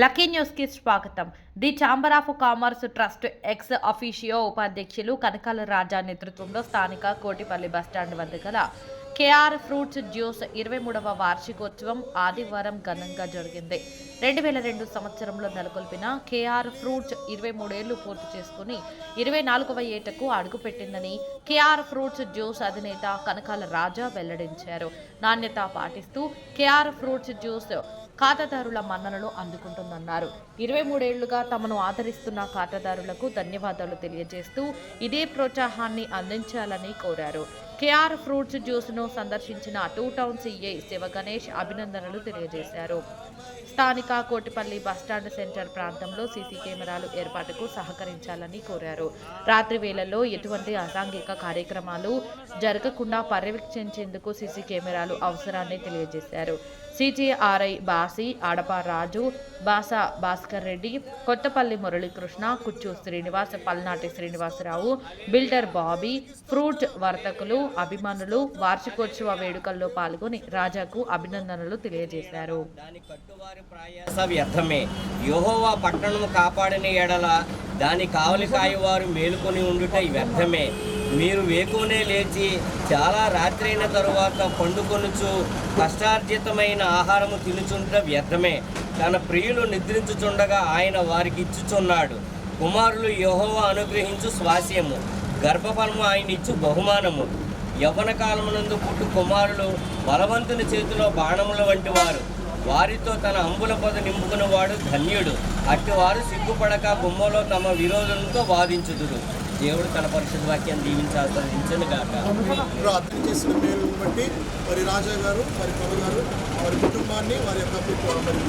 Lucky న్యూస్కి స్వాగతం. The chamber of commerce trust ex officio ఉపాధ్యక్షులు కనకాల రాజా నేతృత్వంలో స్థానిక కోటిపల్లి బస్టాండ్ వద్ద గల కేఆర్ ఫ్రూట్స్ జ్యూస్ ఇరవై మూడవ వార్షికోత్సవం ఆదివారం ఘనంగా జరిగింది. రెండు వేల రెండు సంవత్సరంలో నెలకొల్పిన కేఆర్ ఫ్రూట్స్ ఇరవై మూడేళ్ళు పూర్తి చేసుకుని ఇరవై నాలుగవ ఏటకు అడుగుపెట్టిందని కేఆర్ ఫ్రూట్స్ జ్యూస్ అధినేత కనకాల రాజా వెల్లడించారు. నాణ్యత పాటిస్తూ కేఆర్ ఫ్రూట్స్ జ్యూస్ ఖాతాదారుల మన్ననలు అందుకుంటుందన్నారు. ఇరవై మూడేళ్ళుగా తమను ఆదరిస్తున్న ఖాతాదారులకు ధన్యవాదాలు తెలియజేస్తూ ఇదే ప్రోత్సాహాన్ని అందించాలని కోరారు. కేఆర్ ఫ్రూట్స్ జ్యూస్ను సందర్శించిన టూ టౌన్ సీఏ శివగణేష్ అభినందనలు తెలియజేశారు. స్థానిక కోటిపల్లి బస్టాండ్ సెంటర్ ప్రాంతంలో సీసీ కెమెరాలు ఏర్పాటుకు సహకరించాలని కోరారు. రాత్రి వేళల్లో ఎటువంటి అసాంఘిక కార్యక్రమాలు జరగకుండా పర్యవేక్షించేందుకు సీసీ కెమెరాలు అవసరాన్ని తెలియజేశారు. సిటీఆర్ఐ బాసి ఆడప రాజు బాసా భాస్కర్ రెడ్డి కొత్తపల్లి మురళీకృష్ణ కుచ్చు శ్రీనివాస్ పల్నాటి శ్రీనివాసరావు బిల్డర్ బాబీ ఫ్రూట్ వర్తకులు అభిమానులు వార్షికోత్సవ వేడుకల్లో పాల్గొని రాజాకు అభినందనలు తెలియజేశారు. దాని ప్రయాస వ్యర్థమే యోహోవా పట్టణము కాపాడిన ఎడల దాని కావలికాయ వారు మేలుకొని ఉండుట వ్యర్థమే. మీరు వేకునే లేచి చాలా రాత్రైన తరువాత పండుకొనుచు కష్టార్జితమైన ఆహారము తినుచుంట వ్యర్థమే. తన ప్రియులు నిద్రించుచుండగా ఆయన వారికి ఇచ్చుచున్నాడు. కుమారులు యహోవ అనుగ్రహించు స్వాస్యము. గర్భఫలము ఆయన ఇచ్చు బహుమానము. యవ్వన కాలమునందు పుట్టు కుమారులు బలవంతుని చేతిలో బాణముల వంటి వారు. వారితో తన అంబుల పొద నింపుకున్నవాడు ధన్యుడు. అట్టివారు సిగ్గుపడక బొమ్మలో తమ విరోధులతో వాదించుదురు. దేవుడు తన పరిశుద్ధ వాక్యాన్ని దీవించాల్సించను ప్రార్థన చేసిన పేరు బట్టి మరి రాజా గారు మరి ప్రభు గారు వారి కుటుంబాన్ని వారి యొక్క పు- మరి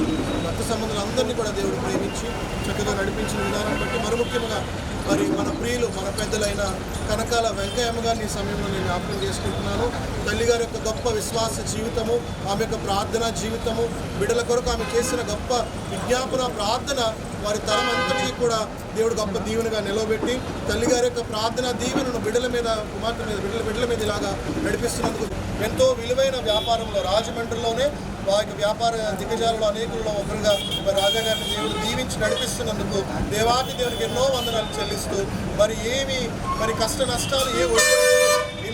రక్త సంబంధాలందరినీ కూడా దేవుడు ప్రేమించి చక్కగా నడిపించిన విధానం బట్టి మరి ముఖ్యంగా మరి మన ప్రియులు మన పెద్దలైన కనకాల వెంకయ్యమ్మ గారిని సమయంలో నేను జ్ఞాపకం చేసుకుంటున్నాను. తల్లి గారి యొక్క గొప్ప విశ్వాస జీవితము ఆమె యొక్క ప్రార్థన జీవితము బిడ్డల కొరకు ఆమె చేసిన గొప్ప విజ్ఞాపన ప్రార్థన వారి తరం అంతటికీ కూడా దేవుడు గొప్ప దీవెనగా నిలవబెట్టి తల్లి గారి యొక్క ప్రార్థన దీవెనను బిడ్డల మీద కుమార్తె మీద బిడ్డల బిడ్డల మీద ఇలాగా నడిపిస్తున్నందుకు ఎంతో విలువైన వ్యాపారంలో రాజమండ్రిలోనే వారి వ్యాపార దిగ్గజాలలో అనేకుల్లో ఒకరుగా మరి రాజా గారిని దేవుడు దీవించి నడిపిస్తున్నందుకు దేవాతి దేవునికి ఎన్నో వందనాలు చెల్లిస్తూ మరి ఏమి మరి కష్ట నష్టాలు ఏ ఒడిగా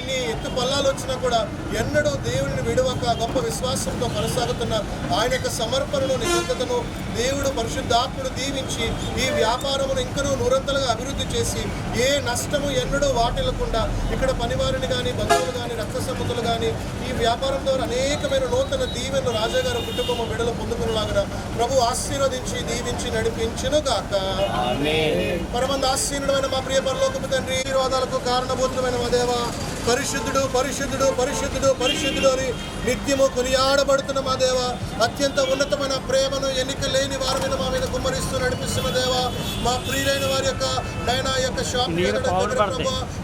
ఎన్ని ఎత్తు పల్లాలు వచ్చినా కూడా ఎన్నడూ దేవుడిని విడవక గొప్ప విశ్వాసంతో కొనసాగుతున్న ఆయన యొక్క సమర్పణను నిబద్ధతను దేవుడు పరిశుద్ధాత్ముడు దీవించి ఈ వ్యాపారమును ఇంకనూ నూరంతలుగా అభివృద్ధి చేసి ఏ నష్టము ఎన్నడూ వాటిల్లకుండా ఇక్కడ పనివారిని కానీ బంధువులు కానీ రక్త సంబంధులు కానీ ఈ వ్యాపారం ద్వారా అనేకమైన నూతన దీవెనలు రాజాగారు కుటుంబం బిడలు పొందుకునేలాగా ప్రభు ఆశీర్వదించి దీవించి నడిపించును గాక. పరమంద ఆశీనుడమైన మా ప్రియ పరలోకపు తండ్రి ఆశీర్వాదాలకు కారణభూతమైన మా దేవ పరిశుద్ధుడు పరిశుద్ధుడు పరిశుద్ధుడు పరిశుద్ధుడు అని నిత్యము కొనియాడబడుతున్న మా దేవ అత్యంత ఉన్నతమైన ప్రేమను ఎన్నిక లేని వారి మీద మా మీద కుమ్మరిస్తూ నడిపిస్తున్న దేవ మా ప్రియులైన వారి యొక్క నైనా యొక్క షాప్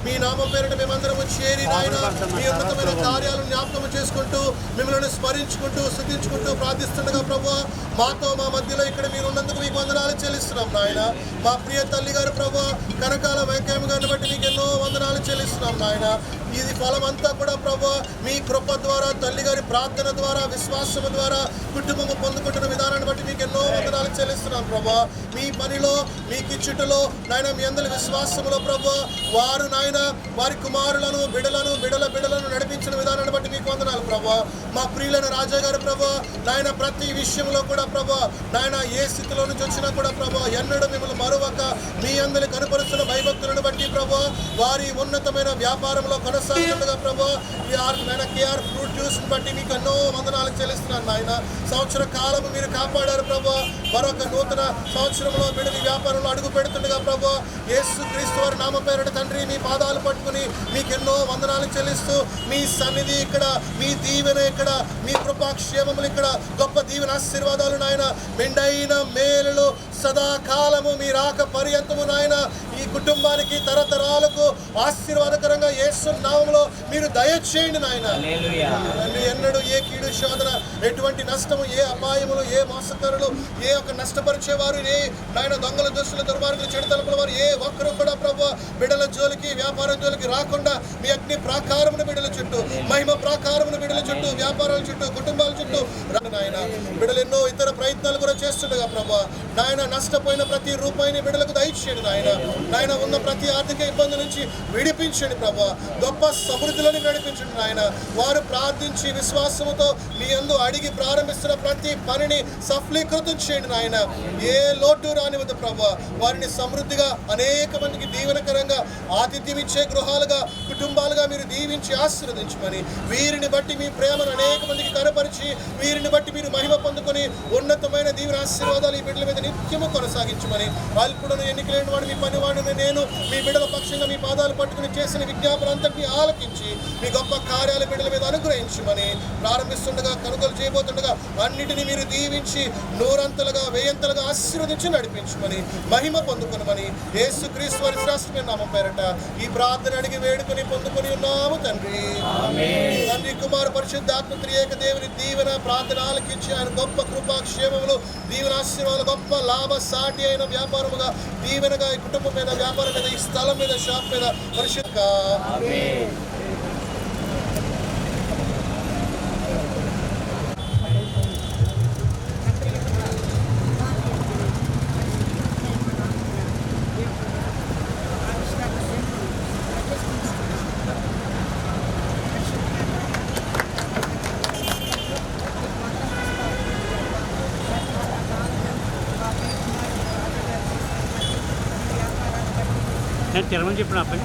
మీ నామం పేరిట మేమందరము చేరి నాయన మీ ఉన్నతమైన కార్యాలను జ్ఞాపకం చేసుకుంటూ మిమ్మల్ని స్మరించుకుంటూ స్థుతించుకుంటూ ప్రార్థిస్తుండగా ప్రభు మాతో మా మధ్యలో ఇక్కడ మీరు ఉన్నందుకు మీకు వందనాలు చెల్లిస్తున్నాం నాయన. మా ప్రియ తల్లి గారు ప్రభు కనకాల వెంకయ్య గారిని బట్టి మీకు ఎన్నో వందనాలు చెల్లిస్తున్నాం నాయన. ఇది ఫలం అంతా కూడా ప్రభు మీ కృప ద్వారా తల్లి గారి ప్రార్థన ద్వారా విశ్వాసము ద్వారా కుటుంబము పొందుకుంటున్న విధానాన్ని బట్టి మీకు ఎన్నో వందనాలు చెల్లిస్తున్నాం ప్రభు. మీ పనిలో మీ కిచ్చుటలో నాయన మీ అందరి విశ్వాసములో ప్రభు వారు నాయన వారి కుమారులను బిడలను బిడల బిడలను నడిపించిన విధానాన్ని బట్టి మీకు వందనాలు ప్రభు. మా ప్రియులైన రాజా గారు ప్రభు నాయన ప్రతి విషయంలో కూడా ప్రభా నాయన ఏ స్థితిలో నుంచి వచ్చినా కూడా ప్రభా ఎన్నడూ మిమ్మల్ని మరొక మీ అందరి కనపరుస్తున్న భయభక్తులను బట్టి ప్రభు వారి ఉన్నతమైన వ్యాపారంలో కొనసాగుతుండగా ప్రభు ఈ ఆర్ నాయన కేఆర్ ఫ్రూట్ జ్యూస్ బట్టి మీకు ఎన్నో వందనాలు చెల్లిస్తున్నాను నాయన. సంవత్సర కాలం మీరు కాపాడారు ప్రభు మరొక నూతన సంవత్సరంలో బిడలి వ్యాపారంలో అడుగు పెడుతుండగా ప్రభు యేసు క్రీస్తు వారి నామ పేరట తండ్రి మీ పాదాలు పట్టుకుని మీకు ఎన్నో వందనాలు చెల్లిస్తూ మీ సన్నిధి ఇక్కడ మీ దీవెన ఇక్కడ మీ కృపాక్షేమములు ఇక్కడ గొప్ప దీవెన ఆశీర్వాదాలు నాయన. మెండైన మేలులు సదాకాలము మీ రాక పర్యంతము నాయన. ఈ కుటుంబానికి తరతరాలకు ఆశీర్వాదకరంగా నామంలో మీరు దయచేయండి నాయన. ఎన్నడూ ఏ కీడు శోధన ఎటువంటి నష్టము ఏ అపాయములు ఏ మోసకరులు ఏ ఒక్క నష్టపరిచేవారు ఏ నాయన దొంగల దోషుల దుర్మార్గులు చెడు తలుపుల వారు ఏ ఒక్కరు కూడా ప్రభు బిడల జోలికి వ్యాపారం జోలికి రాకుండా మీ అగ్ని ప్రాకారమును బిడల చుట్టూ మహిమ ప్రాకారమును బిడల చుట్టూ వ్యాపారాల చుట్టూ కుటుంబాల చుట్టూ నాయన. బిడ్డలు ఎన్నో ఇతర ప్రయత్నాలు కూడా చేస్తుండగా ప్రభా. నాయన నష్టపోయిన ప్రతి రూపాయిని బిడ్డలకు దయచేయండి నాయన. నాయన ఉన్న ప్రతి ఆర్థిక ఇబ్బంది నుంచి విడిపించండి ప్రభా. గొప్ప సమృద్ధిలోని నడిపించండి నాయన. వారు ప్రార్థించి విశ్వాసంతో మీ అందు అడిగి ప్రారంభిస్తున్న ప్రతి పనిని సఫలీకృతం చేయండి నాయన. ఏ లోటు రానివద్దు ప్రభా. వారిని సమృద్ధిగా అనేక మందికి దీవెనకరంగా ఆతిథ్యం ఇచ్చే గృహాలుగా కుటుంబాలుగా మీరు దీవించి ఆశీర్వదించమని. వీరిని బట్టి మీ ప్రేమను అనేక మందికి కనపరిచి వీరిని బట్టి మీరు మహిమ పొందుకొని ఉన్నతమైన దీవెన ఆశీర్వాదాలు ఈ బిడ్డల మీద నిత్యము కొనసాగించమని అల్పుడను ఎన్నికలేని వాడు మీ పనివాడిని నేను మీ బిడ్డల పక్షంగా మీ పాదాలు పట్టుకుని చేసిన విజ్ఞాపన అంతటిని ఆలకించి మీ గొప్ప కార్యాల బిడ్డల మీద అనుగ్రహించమని ప్రారంభిస్తుండగా కనుగోలు చేయబోతుండగా అన్నిటిని మీరు దీవించి నూరంతలుగా వేయంతలుగా ఆశీర్వదించి నడిపించమని మహిమ పొందుకునమని యేసు క్రీస్తు వారి శ్రేష్టమైన నామం పేరట ఈ ప్రార్థన అడిగి వేడుకొని పొందుకొని ఉన్నాము తండ్రి. తండ్రి కుమార పరిశుద్ధాత్మ త్రియేక దేవుని దీవెన ప్రార్థన ఆలకించి ఆయన గొప్ప కృపాక్షేమములు దీవెన ఆశీర్వాదాలు గొప్ప లాభ సాటి అయిన వ్యాపారముగా దీవెనగా ఈ కుటుంబం మీద వ్యాపారం మీద ఈ స్థలం మీద షాప్ మీద పరిశుద్ధ నేను తిరగని చెప్పిన అబ్బాయి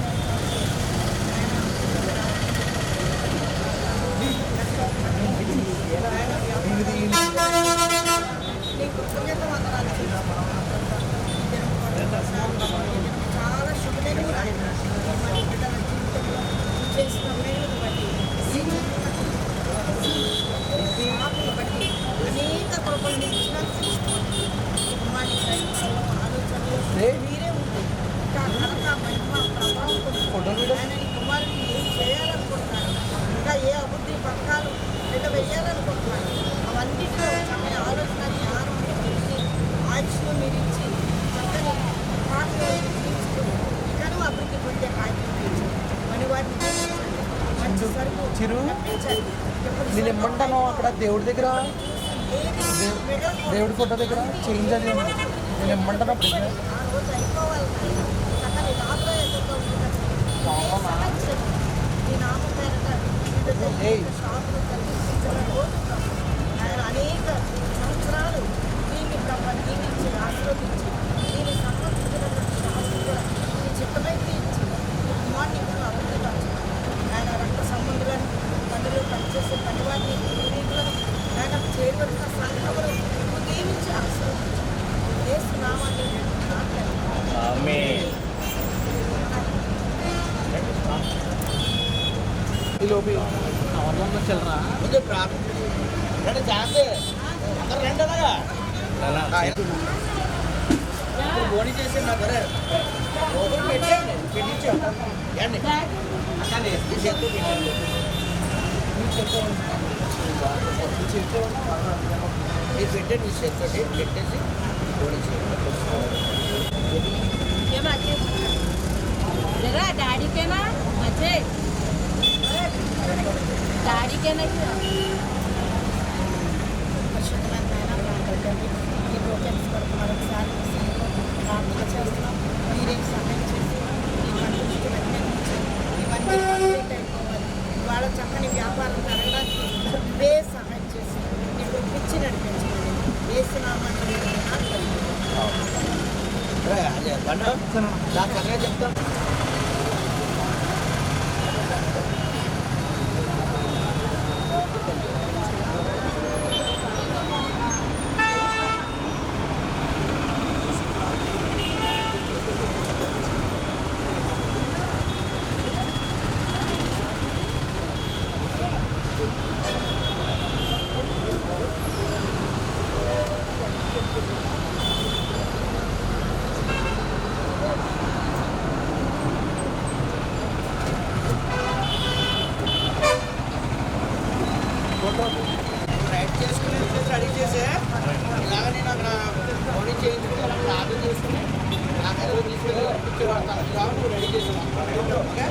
సరుకు నేను ఇమ్మంటాను అక్కడ దేవుడి దగ్గర? దేవుడి ఫోటో దగ్గర చేంజ్ అది ఉంది నేను ఇమ్మంటాను అప్పుడు అనేక సంవత్సరాలు దీన్ని అయిపోవాలి ఆశీర్వదించారు రాబోయే ఎదురుగా ఉంటుంది ఇదే సమస్య. ఈ నామం పేరట వివిధ ఏయ్. షాపులు కల్పించిన రోజు ఆయన అనేక సంవత్సరాలు దీన్ని ప్రభు దీవించి ఆశీర్వదించి దీన్ని సంబంధించినటువంటి షాపులు కూడా ఈ చిత్తమైతే ఇచ్చి కుమార్ని కూడా అభివృద్ధిగా ఆయన రక్త సంబంధులను పనులు పనిచేసే పనివారిని పూర్వీకులను ఆయన చేరువచ్చిన సంఘములు దీవించి ఆశీర్వదించి యేసు నామాన్ని నాట్యం ఆమేన్. ఈ లోపు నవంబర్లో చిల్లరా నాన్న, బోని చేసి నా దగ్గర మీరు పెట్టండి మీ చేతితోటి పెట్టేసి బోడి ఏమో వచ్చేసి జరా డాడీకేనా వచ్చే డాడీకేనా పరిశుద్ధమైన నాయన ప్రార్థించండి ఈ ప్రోగ్రామ్స్ కొరకు మరొకసారి మీ సన్నిధిలో ప్రార్థన చేస్తున్నాం మీరేం సహాయం చేసి ఈ కంట్రీకి వెంటనే ఇవన్నీ కంప్లీట్ అయిపోవాలి ఇవాళ చక్కని వ్యాపారం జరగడానికి ఇవే సహాయం చేసి నీకు పిచ్చి నడిపించమని వేసినామని అదే బండ నాకు అదే చెప్తాను రైట్ చేసుకుని రెడీ చేసే ఇలాగ నేను అక్కడ బోడి చేయించుకుని అలా లాభం చేసుకుని నాకు ఏదో తీసుకెళ్ళి ఇచ్చేవాడతాను ఇలాగ నువ్వు రెడీ చేసి ఓకే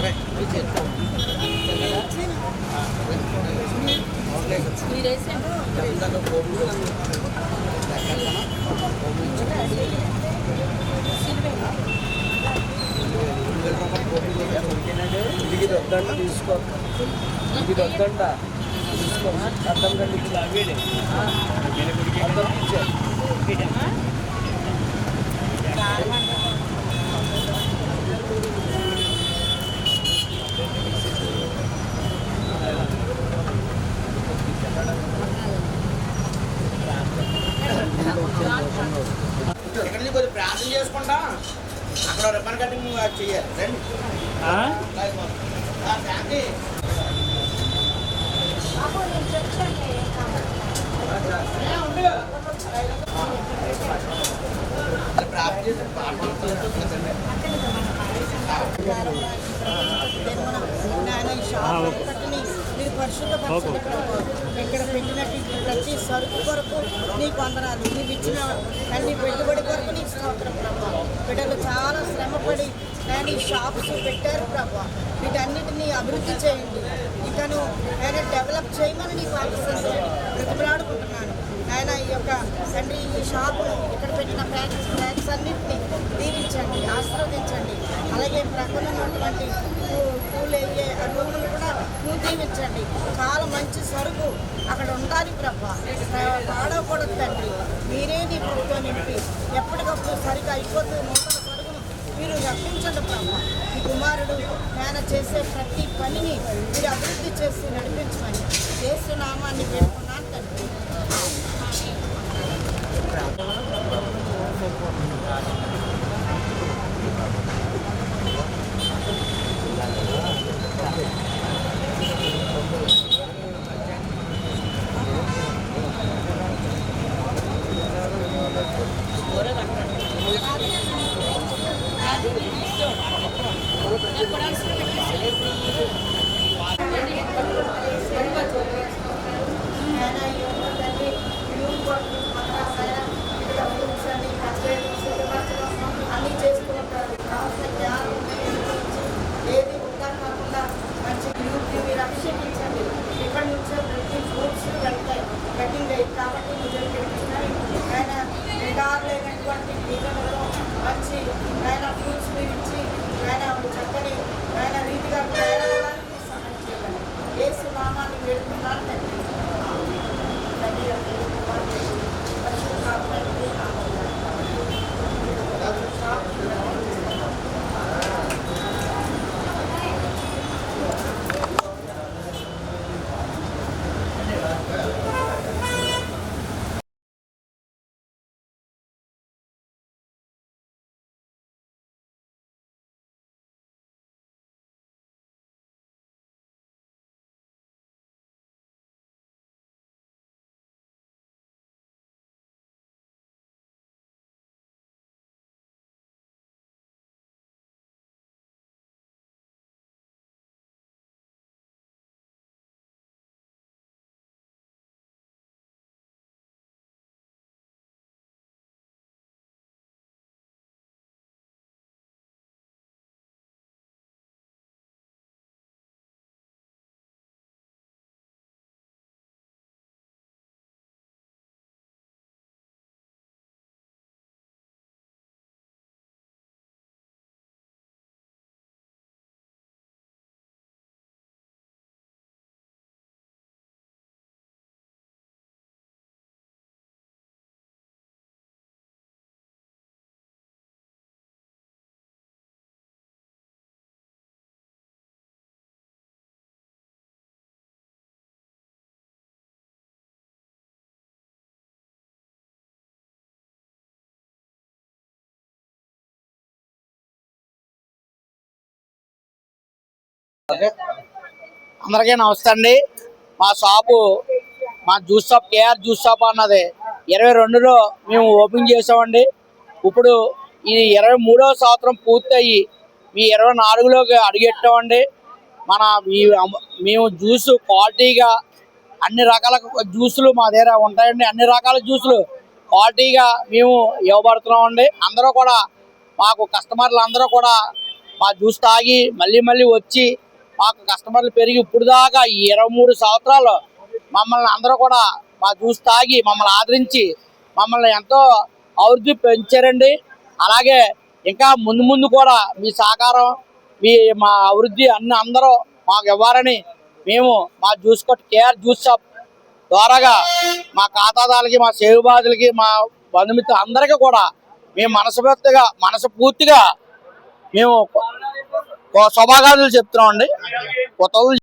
రైట్ ఇది వద్దంట తీసుకో. ఇది వద్దంట తీసుకో. అర్థం కండి అర్థం ఇచ్చే. ఇక్కడ నుంచి కొద్దిగా ప్రార్థన చేసుకుంటా. అక్కడ రిబ్బన్ కటింగ్ చేయాలి. రండి. మీరు పరిశుద్ధపరచండి ఇక్కడ పెట్టినట్టు ప్రతి సరుకు కొరకు నీకు వందనాలు నీకు ఇచ్చిన అన్ని పెట్టుబడి కొరకు నీకు స్తోత్రం ప్రభు బిడ్డలు చాలా శ్రమపడి ఈ షాప్స్ పెట్టారు ప్రభా. వీటన్నిటిని అభివృద్ధి చేయండి. ఇకను ఆయన డెవలప్ చేయమని నీకు ఆశిస్తుంది ప్రతిపలాడుకుంటున్నాను ఆయన ఈ యొక్క తండ్రి ఈ షాపును ఇక్కడ పెట్టిన ప్యాక్స్ ప్యాక్స్ అన్నింటినీ దీవించండి ఆశీర్వదించండి. అలాగే ప్రక్కన ఉన్నటువంటి పూ- పూలు అయ్యే రూములు కూడా నువ్వు దీవించండి. చాలా మంచి సరుకు అక్కడ ఉండాలి ప్రభా. పాడకూడదు తండ్రి. మీరే నీ ప్రభుత్వం నింపి ఎప్పటికప్పుడు సరిగా అయిపోతూ నూతన మీరు రప్పించండి ప్రభావ ఈ కుమారుడు ఆయన చేసే ప్రతి పనిని మీరు అభివృద్ధి చేసి నడిపించమని యేసు పెట్టుకున్నాను వేడుకున్నాను తండ్రి. ఆయన ఈ యొక్క అందరికీ నమస్తే అండి. మా షాపు మా juice shop KR juice shop అన్నది. ఇరవై రెండులో మేము ఓపెన్ చేసామండి ఇప్పుడు ఇది ఇరవై మూడవ సంవత్సరం పూర్తయి మీ ఇరవై నాలుగులోకి అడుగెట్టామండి. మన మీ మేము జ్యూస్ క్వాలిటీగా అన్ని రకాల జ్యూసులు మా దగ్గర ఉంటాయండి. అన్ని రకాల జ్యూసులు క్వాలిటీగా మేము ఇవ్వబడుతున్నామండి. అందరూ కూడా మాకు కస్టమర్లు అందరూ కూడా మా జ్యూస్ తాగి మళ్ళీ మళ్ళీ వచ్చి మాకు కస్టమర్లు పెరిగి ఇప్పుడు దాకా ఈ ఇరవై మూడు సంవత్సరాలు మమ్మల్ని అందరూ కూడా మా జ్యూస్ తాగి మమ్మల్ని ఆదరించి మమ్మల్ని ఎంతో అభివృద్ధి పెంచారండి. అలాగే ఇంకా ముందు ముందు కూడా మీ సహకారం మీ మా అభివృద్ధి అన్ని అందరూ మాకు ఇవ్వాలని మేము మా జ్యూస్ కొట్ కేఆర్ జ్యూస్ షాప్ ద్వారాగా మా ఖాతాదారులకి మా సేవబాదులకి మా బంధుమిత్రులు అందరికీ కూడా మేము మనస్ఫూర్తిగా మనస్ఫూర్తిగా మేము శుభాకాంక్షలు చెప్తున్నామండి. కొత్త